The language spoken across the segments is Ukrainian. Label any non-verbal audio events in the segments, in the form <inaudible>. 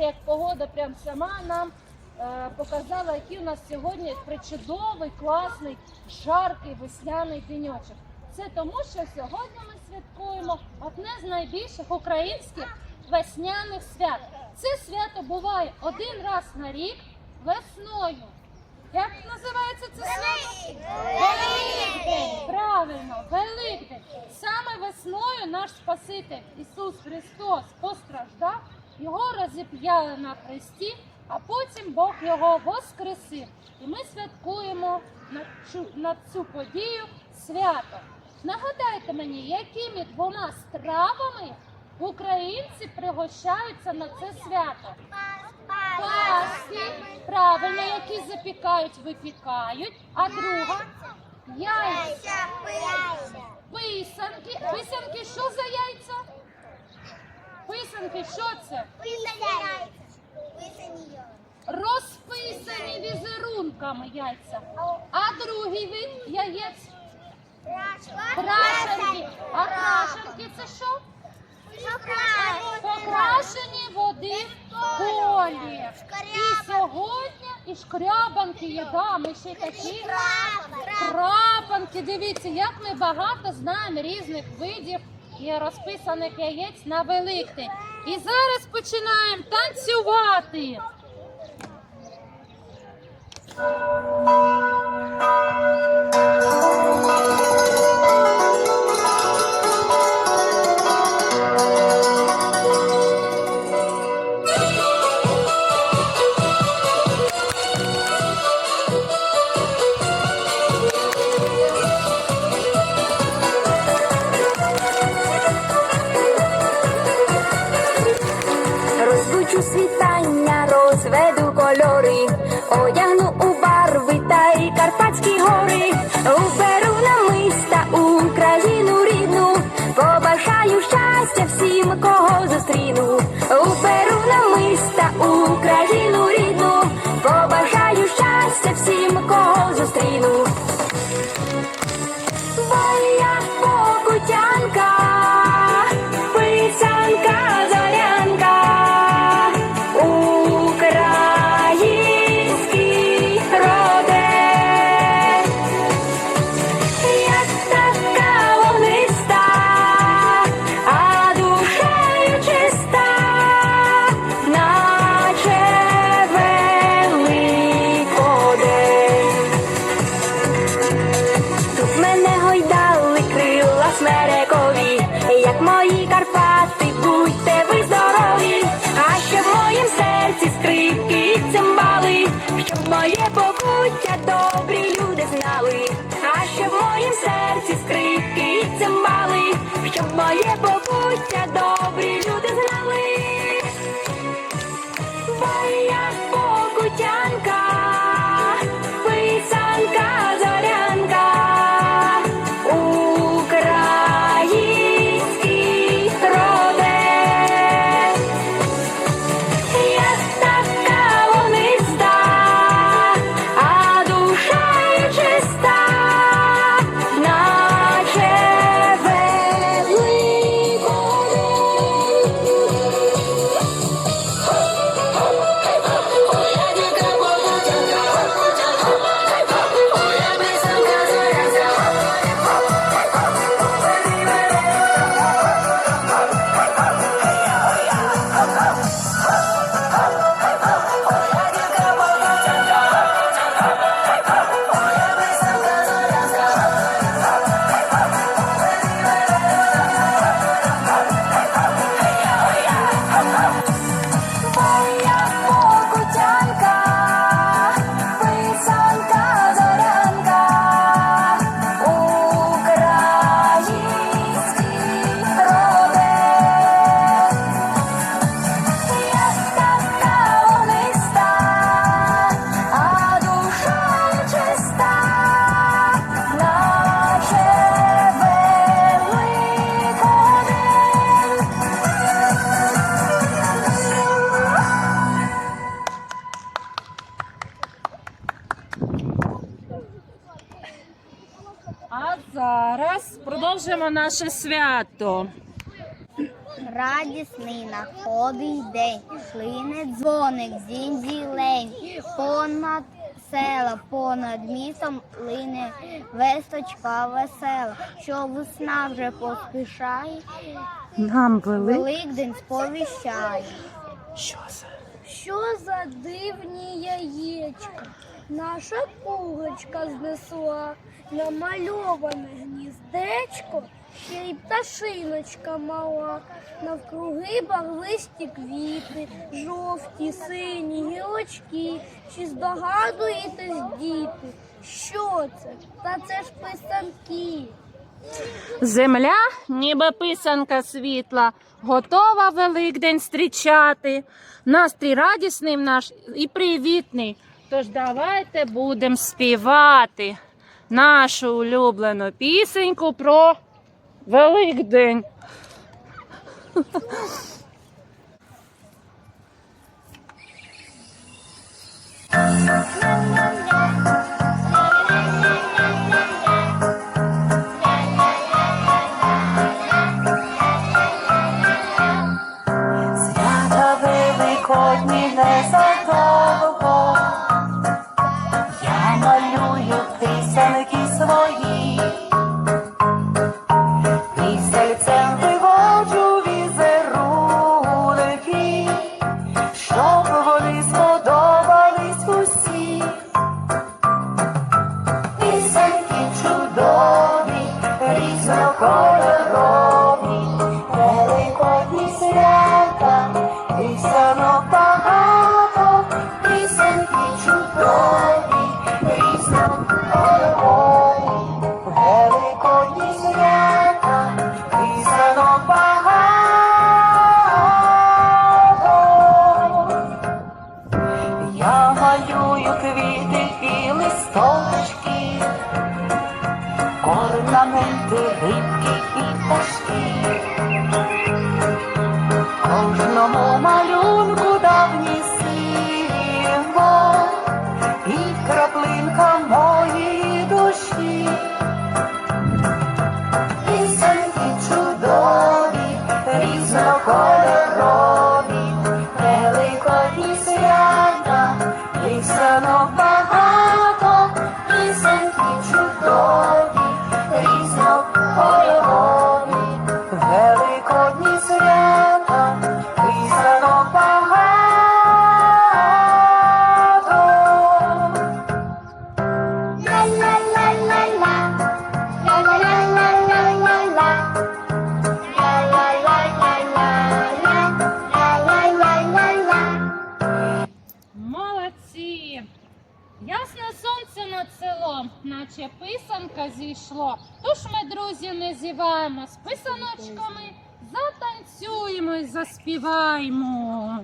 Бачите, як погода прям сама нам е, показала, який у нас сьогодні причудовий, класний, жаркий весняний денечок. Це тому, що сьогодні ми святкуємо одне з найбільших українських весняних свят. Це свято буває один раз на рік весною. Як називається це свято? Великдень! Правильно, Великдень. Саме весною наш Спаситель Ісус Христос постраждав, його розіп'яли на хресті, а потім Бог його воскресив. І ми святкуємо на цю, на цю подію свято. Нагадайте мені, якими двома стравами українці пригощаються на це свято? Паски, правильно, які запікають, випікають, а друга яйця. Писанки. Писанки що за яйця? Писанки, що це? Розписані візерунками яйця. А другий вид яєць крашенки. А крашенки це що? Покрашені води в полі. І сьогодні і шкрябанки є, да, ми ще такі. Крапанки, дивіться, як ми багато знаємо різних видів і розписаних яєць на Великдень. І зараз починаємо танцювати. Розлучу open. Продовжуємо наше свято. радісний находить день, клине дзвоник, дзінь-дзілень, понад села, понад містом лине весточка весела, що весна вже поспішає, Нам вели. Великдень сповіщає. Що за? Що за дивні яєчка? Наша пугочка знесла намальоване гніздечко, ще й пташиночка мала. Навкруги барвисті квіти, жовті, сині, гілочки. Чи здогадуєтесь, діти? Що це? Та це ж писанки. Земля, ніби писанка світла, готова Великдень зустрічати. Настрій радісний наш і привітний. Тож давайте будемо співати нашу улюблену пісеньку про Великдень. Свята <laughs> затанцюємо і заспіваємо.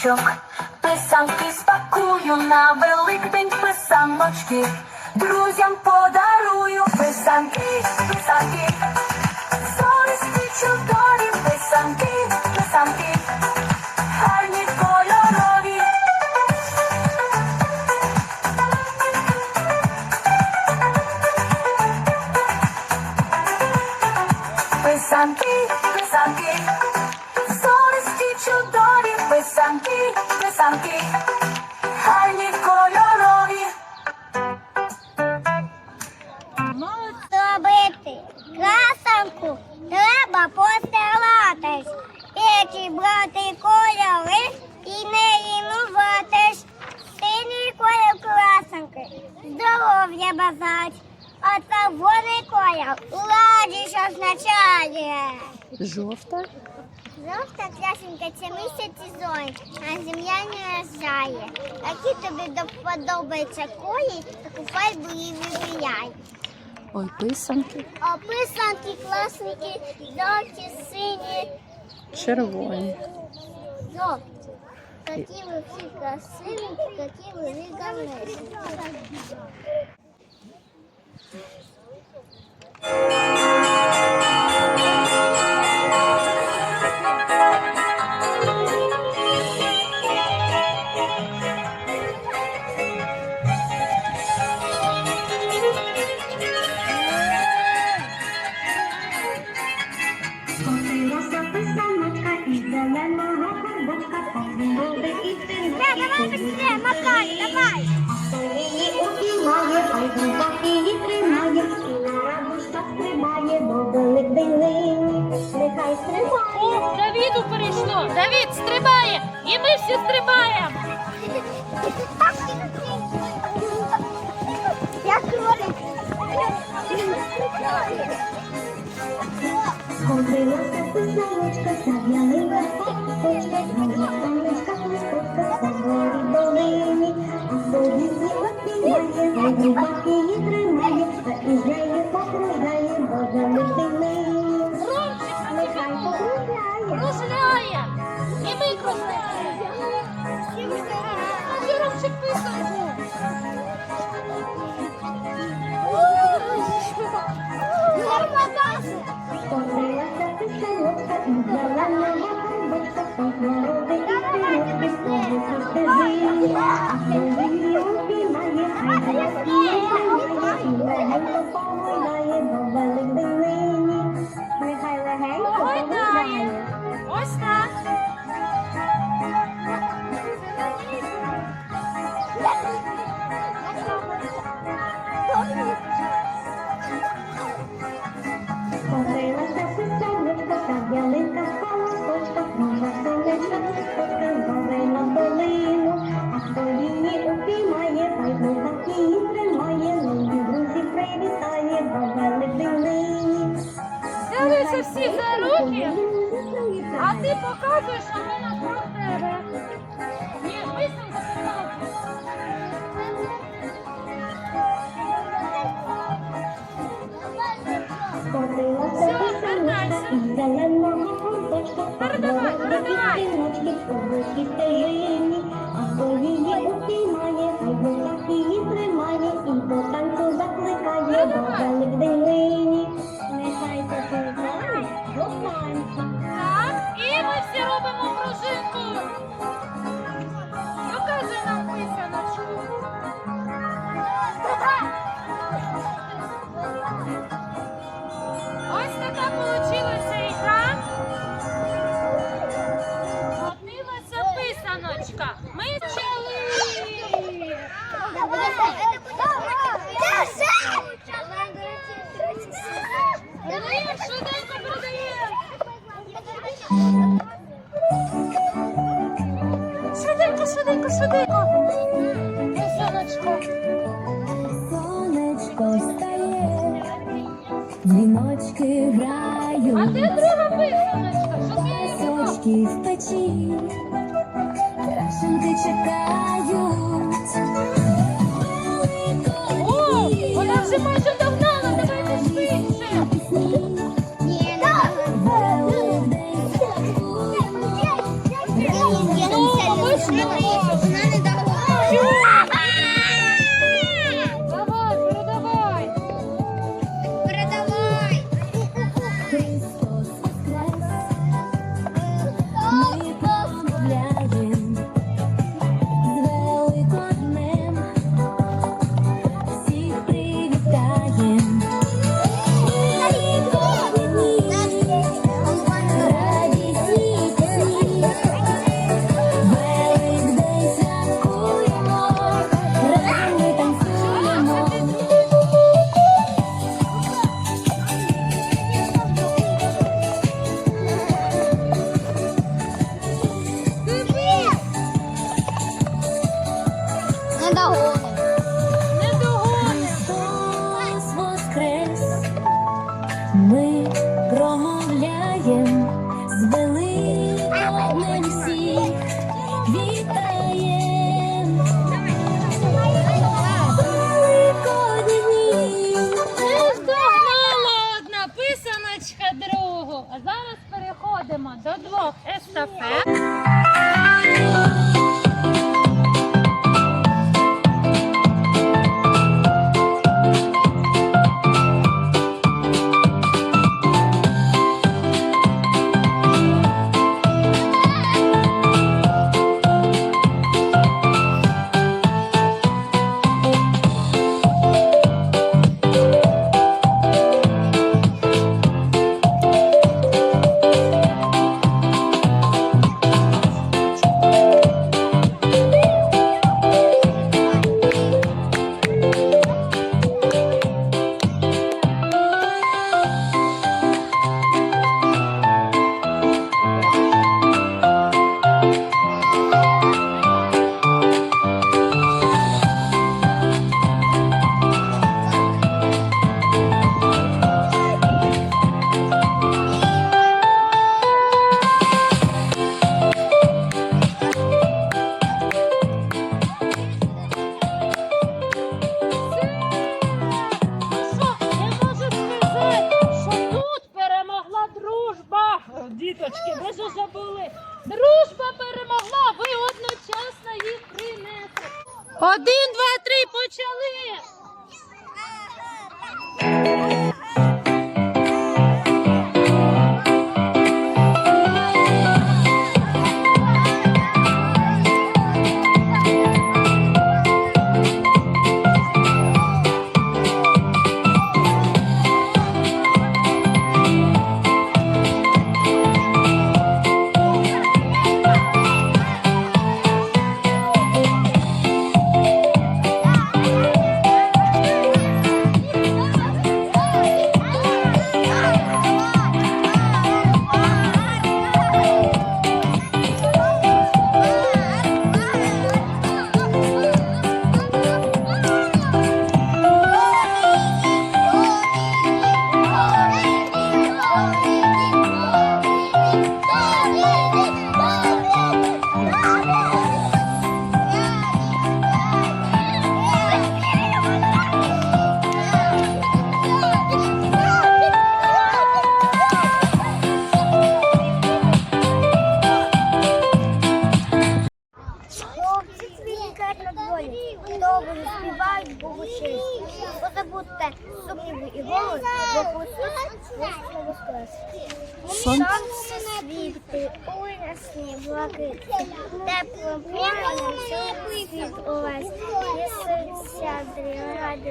Козубочок писанки спакую на Великдень писаночки. Друзям подарую писанки, писанки. Сонечки чудові, писанки, писанки, гарні треба постаратись, Печі брати кольори і не лінуватись. Синій колір красенки, здоров'я базать, а червоний колір Ладіш означає. Жовта? Жовта красенька це місяць і зонь, а земля не рожає. Які тобі подобається колій, то купай бо її вибіляй. Ой, писанки. А писанки класники, жовті, сині. Червоні. Жовті. Такі ви всі красиві, такі ви гарненькі. Копилася писалочка, зав'ялила косточка, Моя паночка, хусточка, за горі долині. А собі сіла піняє, за губах її тримає, Заїжджає, покружає, Боже, лити мені. Нехай покружає. Кружляє, і ми кружляємо. І ми кружляємо. А ти робчик писав. Oh, it's not. 是什么？happy sleep. you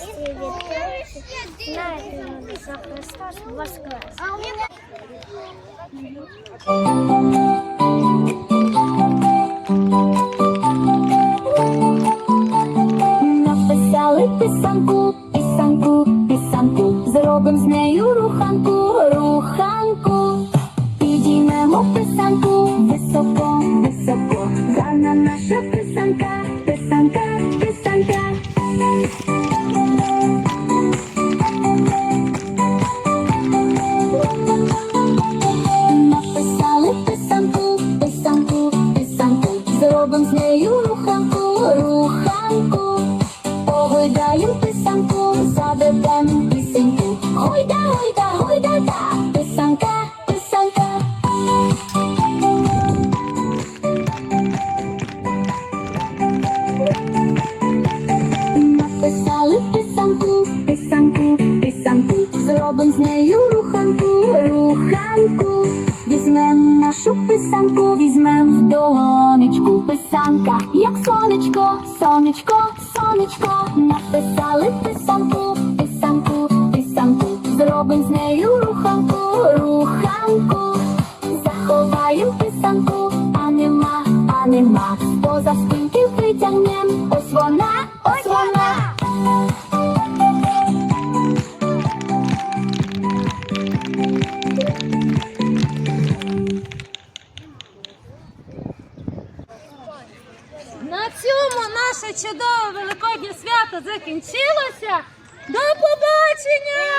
радості від того, що знаєте за Христос воскрес. нема. Поза спинки витягнем, ось вона, ось вона. На цьому наше чудове великоднє свято закінчилося. До побачення!